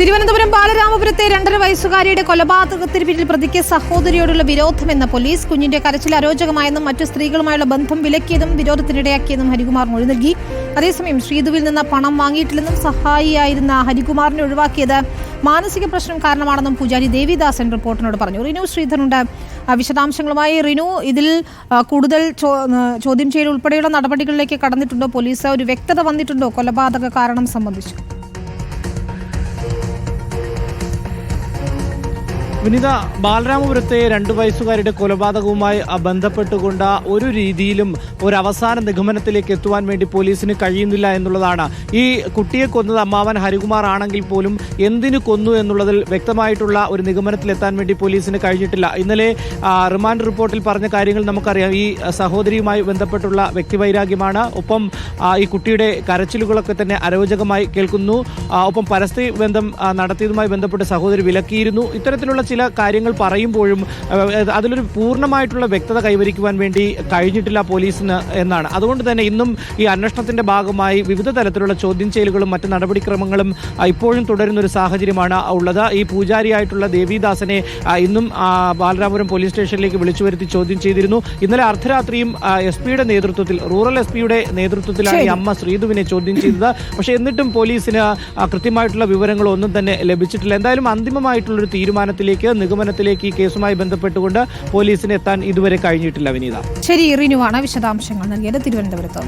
തിരുവനന്തപുരം ബാലരാമപുരത്തെ രണ്ടര വയസ്സുകാരിയുടെ കൊലപാതകത്തിന് പിന്നിൽ പ്രതിക്ക് സഹോദരിയോടുള്ള വിരോധമെന്ന പോലീസ് കുഞ്ഞിന്റെ കരച്ചിൽ അരോചകമായെന്നും മറ്റു സ്ത്രീകളുമായുള്ള ബന്ധം വിലക്കിയതും വിരോധത്തിനിടയാക്കിയെന്നും ഹരികുമാർ മൊഴി നൽകി. അതേസമയം ശ്രീധുവിൽ നിന്ന് പണം വാങ്ങിയിട്ടില്ലെന്നും സഹായിയായിരുന്ന ഹരികുമാറിനെ ഒഴിവാക്കിയത് മാനസിക പ്രശ്നം കാരണമാണെന്നും പൂജാരി ദേവിദാസൻ റിപ്പോർട്ടിനോട് പറഞ്ഞു. റിനു ശ്രീധറുണ്ട് വിശദാംശങ്ങളുമായി റിനു ഇതിൽ കൂടുതൽ ചോദ്യം ചെയ്യൽ ഉൾപ്പെടെയുള്ള നടപടികളിലേക്ക് കടന്നിട്ടുണ്ടോ? പോലീസ് ഒരു വ്യക്തത വന്നിട്ടുണ്ടോ? കൊലപാതക കാരണം സംബന്ധിച്ചു? വിനിത ബാലരാമപുരത്തെ രണ്ടു വയസ്സുകാരുടെ കൊലപാതകവുമായി ബന്ധപ്പെട്ടുകൊണ്ട് ഒരു രീതിയിലും ഒരു അവസാന നിഗമനത്തിലേക്ക് എത്തുവാൻ വേണ്ടി പോലീസിന് കഴിയുന്നില്ല എന്നുള്ളതാണ്. ഈ കുട്ടിയെ കൊന്നത് അമ്മാവൻ ഹരികുമാർ ആണെങ്കിൽ പോലും എന്തിനു കൊന്നു എന്നുള്ളതിൽ വ്യക്തമായിട്ടുള്ള ഒരു നിഗമനത്തിലെത്താൻ വേണ്ടി പോലീസിന് കഴിഞ്ഞിട്ടില്ല. ഇന്നലെ റിമാൻഡ് റിപ്പോർട്ടിൽ പറഞ്ഞ കാര്യങ്ങൾ നമുക്കറിയാം. ഈ സഹോദരിയുമായി ബന്ധപ്പെട്ടുള്ള വ്യക്തിവൈരാഗ്യമാണ്. ഒപ്പം ഈ കുട്ടിയുടെ കരച്ചിലുകളൊക്കെ തന്നെ അരോചകമായി കേൾക്കുന്നു. ഒപ്പം പരസ്യ ബന്ധം നടത്തിയതുമായി ബന്ധപ്പെട്ട് സഹോദരി വിലക്കിയിരുന്നു. ഇത്തരത്തിലുള്ള ചില കാര്യങ്ങൾ പറയുമ്പോഴും അതിലൊരു പൂർണമായിട്ടുള്ള വ്യക്തത കൈവരിക്കുവാൻ വേണ്ടി കഴിഞ്ഞിട്ടില്ല പോലീസിന് എന്നാണ്. അതുകൊണ്ട് തന്നെ ഇന്നും ഈ അന്വേഷണത്തിന്റെ ഭാഗമായി വിവിധ തരത്തിലുള്ള ചോദ്യം ചെയ്യലുകളും മറ്റ് നടപടിക്രമങ്ങളും ഇപ്പോഴും തുടരുന്ന ഒരു സാഹചര്യമാണ് ഉള്ളത്. ഈ പൂജാരിയായിട്ടുള്ള ദേവിദാസനെ ഇന്നും ബാലരാപുരം ബാലരാമപുരം പോലീസ് സ്റ്റേഷനിലേക്ക് വിളിച്ചു വരുത്തി ചോദ്യം ചെയ്തിരുന്നു. ഇന്നലെ അർദ്ധരാത്രിയും എസ് പിയുടെ നേതൃത്വത്തിൽ റൂറൽ എസ് പിയുടെ നേതൃത്വത്തിലാണ് ഈ അമ്മ ശ്രീധുവിനെ ചോദ്യം ചെയ്തത്. പക്ഷേ എന്നിട്ടും പോലീസിന് കൃത്യമായിട്ടുള്ള വിവരങ്ങളൊന്നും തന്നെ ലഭിച്ചിട്ടില്ല. എന്തായാലും അന്തിമമായിട്ടുള്ള ഒരു തീരുമാനത്തിലേക്ക് നിഗമനത്തിലേക്ക് ഈ കേസുമായി ബന്ധപ്പെട്ടുകൊണ്ട് പോലീസിന് എത്താൻ ഇതുവരെ കഴിഞ്ഞിട്ടില്ല വിനീത. ശരി റിനുവാണ് വിശദാംശങ്ങൾ നൽകിയത്. തിരുവനന്തപുരത്ത്.